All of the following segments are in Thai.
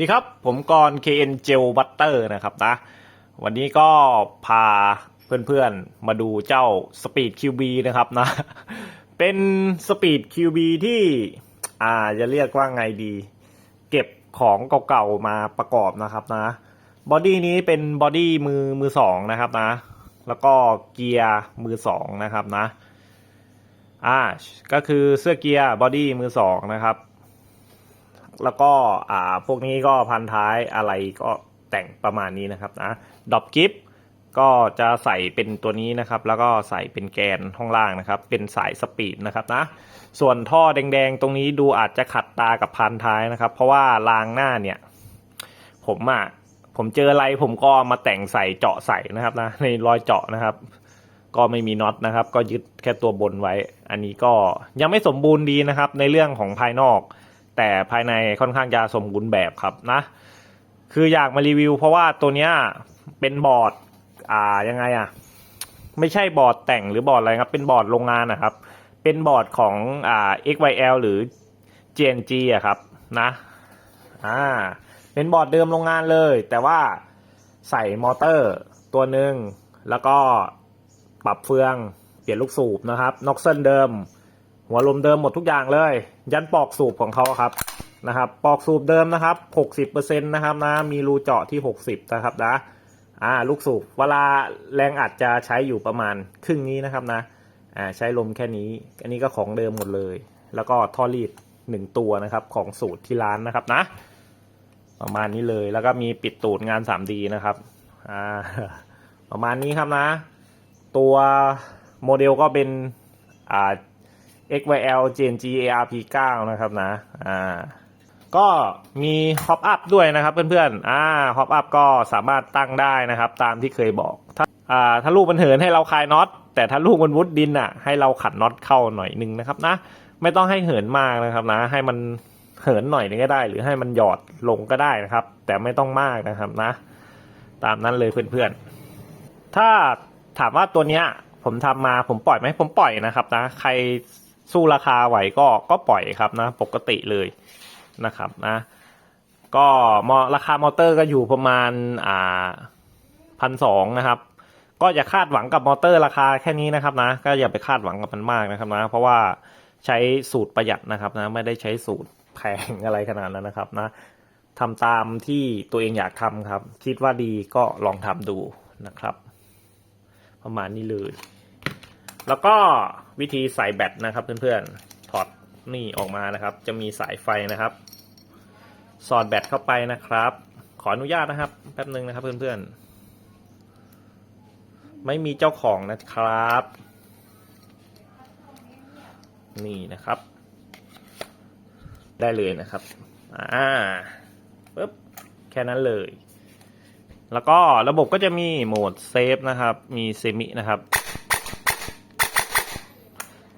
ดีครับ ผมกร KN Gel Butter นะครับนะ วันนี้ก็พาเพื่อนๆมาดูเจ้า Speed QB นะครับนะ เป็น Speed QB ที่อ่าจะเรียกว่าไงดี เก็บของเก่าๆมาประกอบนะครับนะ บอดี้นี้เป็นบอดี้มือมือสองนะครับนะ แล้วก็เกียร์มือสองนะครับนะอ่าก็คือเสื้อเกียร์บอดี้มือสองนะครับ แล้วก็อ่าพวกนี้ก็พันท้ายอะไรก็แต่งประมาณนี้นะครับนะดอบกิฟก็จะใส่เป็นตัวนี้นะครับ แล้วก็ใส่เป็นแกนห้องล่างนะครับ เป็นสายสปีดนะครับนะ ส่วนท่อแดงๆ ตรงนี้ดูอาจจะขัดตากับพันท้ายนะครับ เพราะว่ารางหน้าเนี่ย ผมอะ่ะผมเจออะไรผมก็มาแต่งใส่เจาะใส่นะครับนะในรอยเจาะนะครับ ก็ไม่มีน็อตนะครับ ก็ยึดแค่ตัวบนไว้ อันนี้ก็ยังไม่สมบูรณ์ดีนะครับ ในเรื่องของภายนอก แต่ภายในค่อนข้างจะสมบูรณ์แบบครับนะ คืออยากมารีวิว เพราะว่าตัวเนี้ยเป็นบอร์ดอ่ายังไงอะ ไม่ใช่บอร์ดแต่งหรือบอร์ดอะไรครับ เป็นบอร์ดโรงงานนะครับ เป็นบอร์ดของอ่า XYL หรือ GNG อะครับนะอ่าเป็นบอร์ดเดิมโรงงานเลย แต่ว่าใส่มอเตอร์ตัวหนึ่งแล้วก็ปรับเฟืองเปลี่ยนลูกสูบนะครับน็อกเซนเดิม หัวลมเดิมหมดทุกอย่างเลย ยันปอกสูบของเขาครับนะครับปอกสูบเดิมนะครับ 60%นะครับนะมีรูเจาะที่ 60 นะครับนะอ่าลูกสูบเวลาแรงอัดจะใช้อยู่ประมาณครึ่งนี้นะครับนะอ่าใช้ลมแค่นี้ อันนี้ก็ของเดิมหมดเลย แล้วก็ท่อรีดหนึ่งตัวนะครับของสูตรที่ร้านนะครับนะ ประมาณนี้เลยแล้วก็มีปิดตูดงาน 3D นะครับอ่าประมาณนี้ครับนะ ตัวโมเดลก็เป็นอ่า XYL GNG ARP 9นะครับนะ อ่า ก็มีฮอปอัพด้วยนะครับเพื่อนๆ อ่าฮอปอัพก็สามารถตั้งได้นะครับ ตามที่เคยบอก ถ้า อ่า ถ้าลูกมันเหินให้เราคลายน็อต แต่ถ้าลูกมันวุดดินอะ ให้เราขัดน็อตเข้าหน่อยนึงนะครับนะ ไม่ต้องให้เหินมากนะครับนะ ให้มันเหินหน่อยนึงก็ได้ หรือให้มันหยอดลงก็ได้นะครับ แต่ไม่ต้องมากนะครับนะ ตามนั้นเลยเพื่อนๆ ถ้าถามว่าตัวเนี้ยผมทำมาผมปล่อยไหมผมปล่อยนะครับนะ ใคร สู้ราคาไหวก็ก็ปล่อยครับนะ ปกติเลยนะครับนะ ก็มอราคามอเตอร์ก็อยู่ประมาณอ่าพันสองนะครับ ก็อย่าคาดหวังกับมอเตอร์ราคาแค่นี้นะครับนะ ก็อย่าไปคาดหวังกับมันมากนะครับนะ เพราะว่าใช้สูตรประหยัดนะครับนะ ไม่ได้ใช้สูตรแพงอะไรขนาดนั้นนะครับนะทำตามที่ตัวเองอยากทำครับ คิดว่าดีก็ลองทำดูนะครับ ประมาณนี้เลย แล้วก็ วิธีใส่แบตนะครับเพื่อนๆ ถอดนี่ออกมานะครับ จะมีสายไฟนะครับ สอดแบตเข้าไปนะครับ ขออนุญาตนะครับ แป๊บนึงนะครับเพื่อนๆ ไม่มีเจ้าของนะครับ นี่นะครับ ได้เลยนะครับ อ่าปึ๊บ แค่นั้นเลย แล้วก็ระบบก็จะมีโหมดเซฟนะครับ มีเซมินะครับ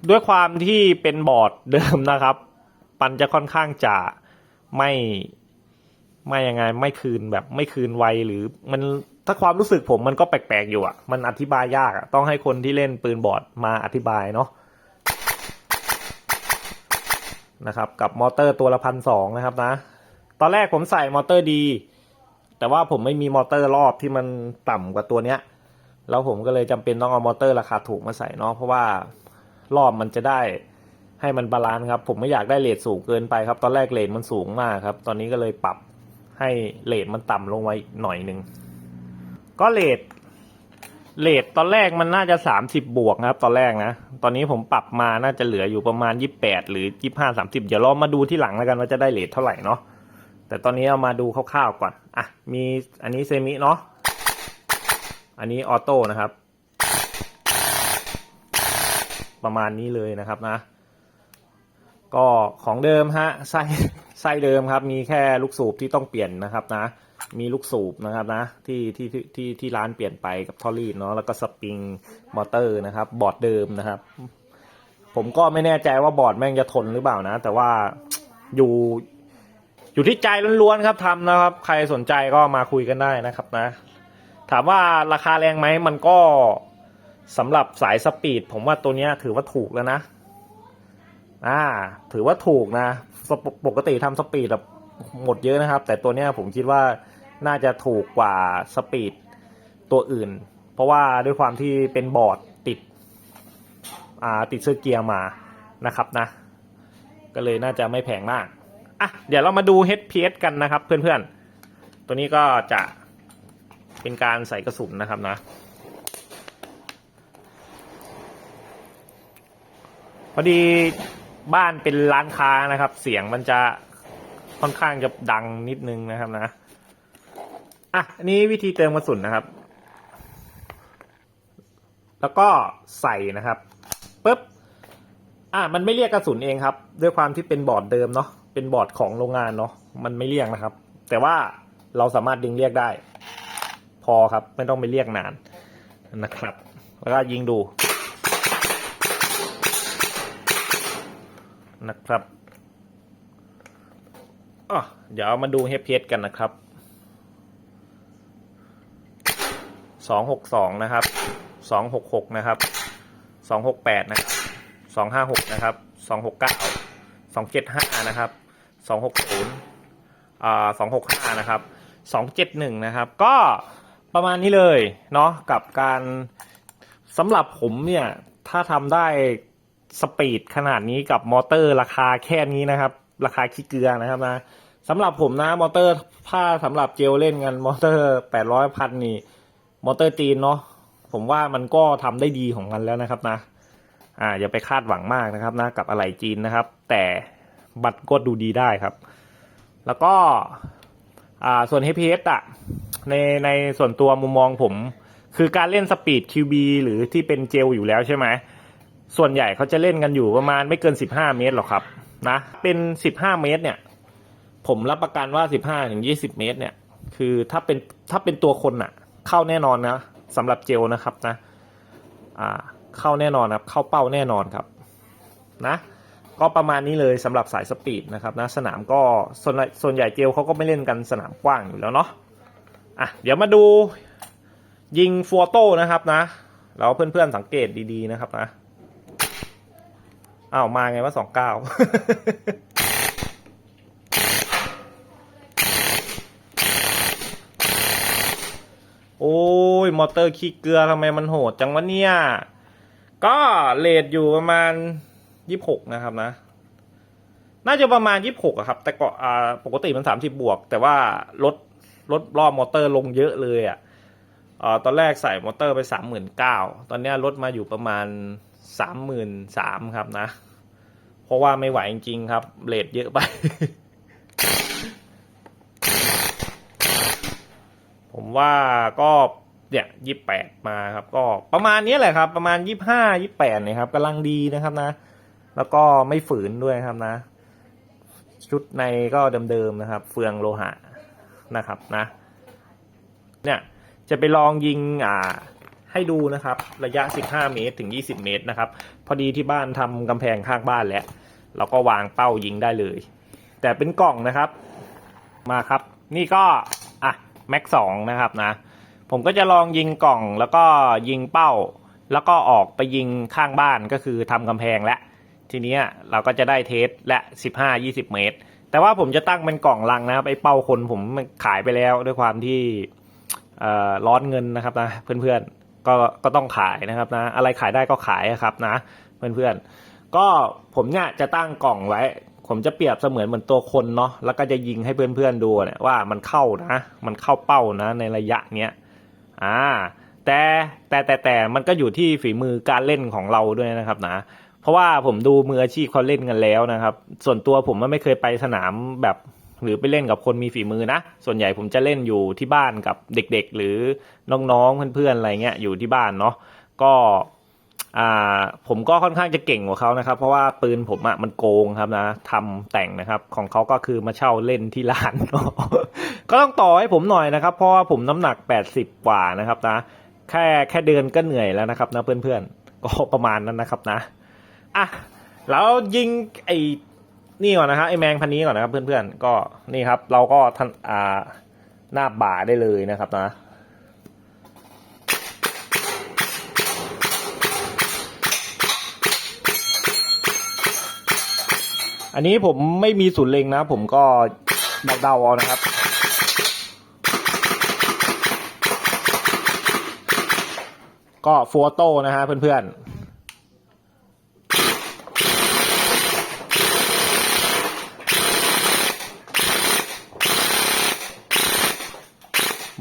ด้วยความที่เป็นบอร์ดเดิมนะครับ ปันจะค่อนข้างจะไม่ไม่ยังไง ไม่คืนแบบไม่คืนไวหรือมันถ้าความรู้สึกผมมันก็แปลกๆอยู่อะ มันอธิบายยากอะ ต้องให้คนที่เล่นปืนบอร์ดมาอธิบายเนาะนะครับ กับมอเตอร์ตัวละพันสองนะครับนะ ตอนแรกผมใส่มอเตอร์ดี แต่ว่าผมไม่มีมอเตอร์รอบที่มันต่ำกว่าตัวเนี้ย แล้วผมก็เลยจำเป็นต้องเอามอเตอร์ราคาถูกมาใส่เนาะเพราะว่า รอบมันจะได้ให้มันบาลานซ์ครับ ผมไม่อยากได้เลทสูงเกินไปครับ ตอนแรกเลทมันสูงมากครับ ตอนนี้ก็เลยปรับให้เลทมันต่ำลงไว้หน่อยหนึ่งก็เลทเลทตอนแรกมันน่าจะสามสิบบวกนะครับ ตอนแรกนะ ตอนนี้ผมปรับมาน่าจะเหลืออยู่ประมาณยี่แปดหรือยี่ห้าสามสิบเดี๋ยวเรามาดูที่หลังแล้วกันว่าจะได้เลทเท่าไหร่เนาะแต่ตอนนี้เอามาดูคร่าวๆก่อนอะมีอันนี้เซมิเนาะอันนี้ออโต้นะครับ ประมาณนี้เลยนะครับนะ ก็ของเดิมฮะไส้ไส้เดิมครับ มีแค่ลูกสูบที่ต้องเปลี่ยนนะครับนะ มีลูกสูบนะครับนะที่ที่ที่ที่ที่ร้านเปลี่ยนไปกับท่อรีดเนาะแล้วก็สปริงมอเตอร์นะครับ บอร์ดเดิมนะครับ ผมก็ไม่แน่ใจว่าบอร์ดแม่งจะทนหรือเปล่านะ แต่ว่าอยู่อยู่ที่ใจล้วนๆครับทำนะครับ ใครสนใจก็มาคุยกันได้นะครับนะ ถามว่าราคาแรงไหมมันก็ สำหรับสายสปีด ผมว่าตัวนี้ถือว่าถูกแล้วนะ อ่า ถือว่าถูกนะ ปกติทำสปีดแบบหมดเยอะนะครับ แต่ตัวนี้ผมคิดว่าน่าจะถูกกว่าสปีดตัวอื่น เพราะว่าด้วยความที่เป็นบอร์ดติด อ่า ติดเสื้อเกียร์มานะครับนะ ก็เลยน่าจะไม่แพงมาก อะ เดี๋ยวเรามาดู HPS กันนะครับเพื่อนๆ ตัวนี้ก็จะเป็นการใส่กระสุนนะครับนะ พอดีบ้านเป็นร้านค้านะครับ เสียงมันจะค่อนข้างจะดังนิดนึงนะครับนะอะอันนี้วิธีเติมกระสุนนะครับ แล้วก็ใส่นะครับปุ๊บอะมันไม่เรียกกระสุนเองครับ ด้วยความที่เป็นบอร์ดเดิมเนาะเป็นบอร์ดของโรงงานเนาะมันไม่เรียกนะครับ แต่ว่าเราสามารถดึงเรียกได้ พอครับ ไม่ต้องไปเรียกนานนะครับ แล้วก็ยิงดู นะครับอะเดี๋ยวมาดู HPS กันนะครับสองหกสองนะครับสองหกหกนะครับสองหกแปดนะสองห้าหกนะครับสองหกเก้าสองเจ็ดห้านะครับสองหกศูนย์อ่าสองหกห้านะครับสองเจ็ดหนึ่งนะครับ ก็ประมาณนี้เลยเนาะกับการสำหรับผมเนี่ย ถ้าทำได้ สปีดขนาดนี้กับมอเตอร์ราคาแค่นี้นะครับ ราคาขี้เกลือนะครับนะสำหรับผมนะมอเตอร์ถ้าสำหรับเจลเล่นกันมอเตอร์แปดร้อยพันนี่ มอเตอร์จีนเนาะผมว่ามันก็ทำได้ดีของมันแล้วนะครับนะ อ่าอย่าไปคาดหวังมากนะครับนะกับอะไรจีนนะครับ แต่บัตรก็ดูดีได้ครับ แล้วก็อ่าส่วน HPS อะในในส่วนตัวมุมมองผม คือการเล่นสปีด QB หรือที่เป็นเจลอยู่แล้วใช่ไหม ส่วนใหญ่เขาจะเล่นกันอยู่ประมาณไม่เกิน 15 เมตรหรอกครับนะเป็น 15 เมตรเนี่ย ผมรับประกันว่า 15ถึง20 เมตรเนี่ย คือถ้าเป็นถ้าเป็นตัวคนอะเข้าแน่นอนนะสำหรับเจลนะครับนะอ่าเข้าแน่นอนครับ เข้าเป้าแน่นอนครับนะก็ประมาณนี้เลยสำหรับสายสปีดนะครับนะสนามก็ส่วนส่วนใหญ่เจลเขาก็ไม่เล่นกันสนามกว้างอยู่แล้วเนาะอะเดี๋ยวมาดูยิงฟัวโต้นะครับนะแล้วเพื่อนๆสังเกตดีๆนะครับนะ อ้าวมาไงว่าสองเก้าโอ้ย มอเตอร์ขี้เกลือทำไมมันโหดจังวะเนี่ย ก็เลทอยู่ประมาณยี่หกนะครับนะ น่าจะประมาณยี่หกครับ แต่ก็ปกติมันสามสิบบวก แต่ว่าลดลดรอบมอเตอร์ลงเยอะเลยอะอ่าตอนแรกใส่มอเตอร์ไปสามหมื่นเก้าตอนนี้ลดมาอยู่ประมาณ สามหมื่นสามครับนะ เพราะว่าไม่ไหวจริงๆครับเลทเยอะไป ผมว่าก็เนี่ยยี่แปดมาครับ ก็ประมาณนี้แหละครับ ประมาณยี่ห้ายี่แปดนี่ยครับกำลังดีนะครับนะ แล้วก็ไม่ฝืนด้วยครับนะ ชุดในก็เดิมๆนะครับ เฟืองโลหะนะครับนะ เนี่ยจะไปลองยิงอ่า ให้ดูนะครับ ระยะ 15 เมตรถึง 20 เมตรนะครับ พอดีที่บ้านทำกำแพงข้างบ้านแล้ว เราก็วางเป้ายิงได้เลย แต่เป็นกล่องนะครับ มาครับ นี่ก็ อะ แม็กสองนะครับนะ ผมก็จะลองยิงกล่องแล้วก็ยิงเป้า แล้วก็ออกไปยิงข้างบ้านก็คือทำกำแพงแล้วทีนี้เราก็จะได้เทสและ 15-20 เมตร แต่ว่าผมจะตั้งเป็นกล่องลังนะครับไอ้เป้าคนผมขายไปแล้วด้วยความที่เอ่อร้อนเงินนะครับนะเพื่อนๆ ก็ก็ต้องขายนะครับนะ อะไรขายได้ก็ขายอะครับนะ เพื่อนๆ ก็ผมเนี่ยจะตั้งกล่องไว้ ผมจะเปรียบเสมือนเหมือนตัวคนเนาะแล้วก็จะยิงให้เพื่อนๆดูเนี่ยว่ามันเข้านะ มันเข้าเป้านะ ในระยะเนี้ยอ่าแต่แต่แต่แต่มันก็อยู่ที่ฝีมือการเล่นของเราด้วยนะครับนะ เพราะว่าผมดูมืออาชีพเขาเล่นกันแล้วนะครับ ส่วนตัวผมไม่เคยไปสนามแบบ หรือไปเล่นกับคนมีฝีมือนะ ส่วนใหญ่ผมจะเล่นอยู่ที่บ้านกับเด็กๆ หรือน้องๆเพื่อนๆอะไรเงี้ยอยู่ที่บ้านเนาะก็อ่าผมก็ค่อนข้างจะเก่งกว่าเขานะครับ เพราะว่าปืนผมอะมันโกงครับนะทำแต่งนะครับ ของเขาก็คือมาเช่าเล่นที่ร้าน ก็ต้องต่อให้ผมหน่อยนะครับ เพราะว่าผมน้ำหนัก 80 กว่านะครับนะ แค่แค่เดินก็เหนื่อยแล้วนะครับนะเพื่อนๆ ก็ประมาณนั้นนะครับนะอะแล้วยิงไอ นี่ก่อนนะครับไอแมงพันนี้ก่อนนะครับเพื่อนๆก็นี่ครับ เราก็ทันอ่าหน้าบ่าได้เลยนะครับนะอันนี้ผมไม่มีศูนย์เล็งนะ ผมก็เดาๆเอานะครับ ก็ฟัวโต้นะฮะเพื่อนๆ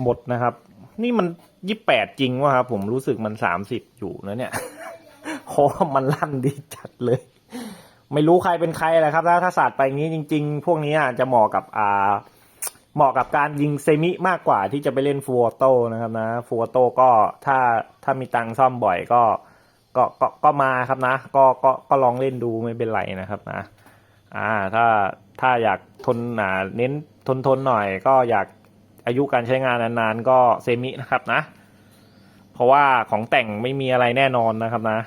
หมดนะครับ นี่มันยี่แปดจริงวะครับ ผมรู้สึกมันสามสิบอยู่นะเนี่ยโคมันลั่นดีจัดเลย ไม่รู้ใครเป็นใครแหละครับ ถ้าถ้าศาสตร์ไปงี้จริง ๆ พวกนี้อะจะเหมาะกับอ่าเหมาะกับการยิงเซมิมากกว่าที่จะไปเล่นฟูอโต้นะครับนะฟูอโต้ก็ถ้าถ้ามีตังค์ซ่อมบ่อยก็ก็ก็ก็มาครับนะ ก็ก็ก็ลองเล่นดูไม่เป็นไรนะครับนะ อ่าถ้าถ้าอยากทนหนาเน้นทนทนหน่อย ก็อยาก อายุการใช้งานนานๆก็เซมินะครับนะ เพราะว่าของแต่งไม่มีอะไรแน่นอนนะครับนะ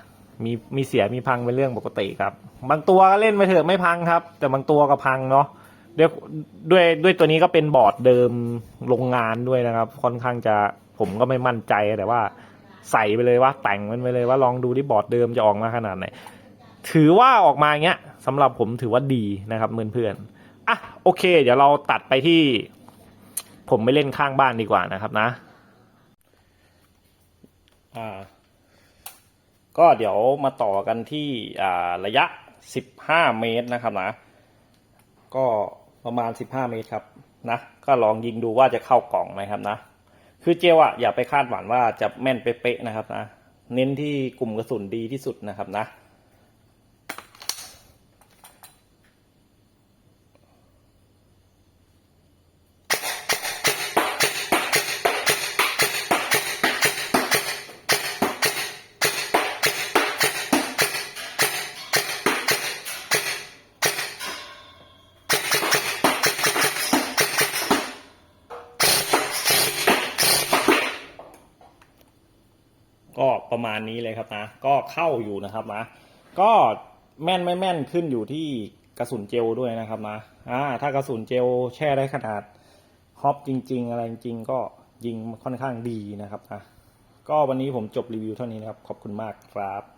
มีมีเสียมีพังเป็นเรื่องปกติครับ บางตัวก็เล่นไปเถอะไม่พังครับ แต่บางตัวก็พังเนาะด้วยด้วยด้วยตัวนี้ก็เป็นบอร์ดเดิมโรงงานด้วยนะครับ ค่อนข้างจะผมก็ไม่มั่นใจแต่ว่าใส่ไปเลยว่าแต่งมันไปเลยว่าลองดูที่บอร์ดเดิมจะออกมาขนาดไหนถือว่าออกมาเงี้ยสำหรับผมถือว่าดีนะครับเพื่อนๆอะโอเค เดี๋ยวเราตัดไปที่ ผมไปเล่นข้างบ้านดีกว่านะครับนะ อ่า ก็เดี๋ยวมาต่อกันที่อ่าระยะ 15 เมตรนะครับนะ ก็ประมาณ 15 เมตรครับนะ ก็ลองยิงดูว่าจะเข้ากล่องไหมครับนะ คือเจลอะอย่าไปคาดหวังว่าจะแม่นเป๊ะๆนะครับนะ เน้นที่กลุ่มกระสุนดีที่สุดนะครับนะ ก็ประมาณนี้เลยครับนะ ก็เข้าอยู่นะครับนะ ก็แม่นไม่แม่นขึ้นอยู่ที่กระสุนเจลด้วยนะครับนะอ่าถ้ากระสุนเจลแช่ได้ขนาดฮอปจริง ๆ อะไรจริงๆก็ยิงค่อนข้างดีนะครับนะก็วันนี้ผมจบรีวิวเท่านี้นะครับ ขอบคุณมากครับ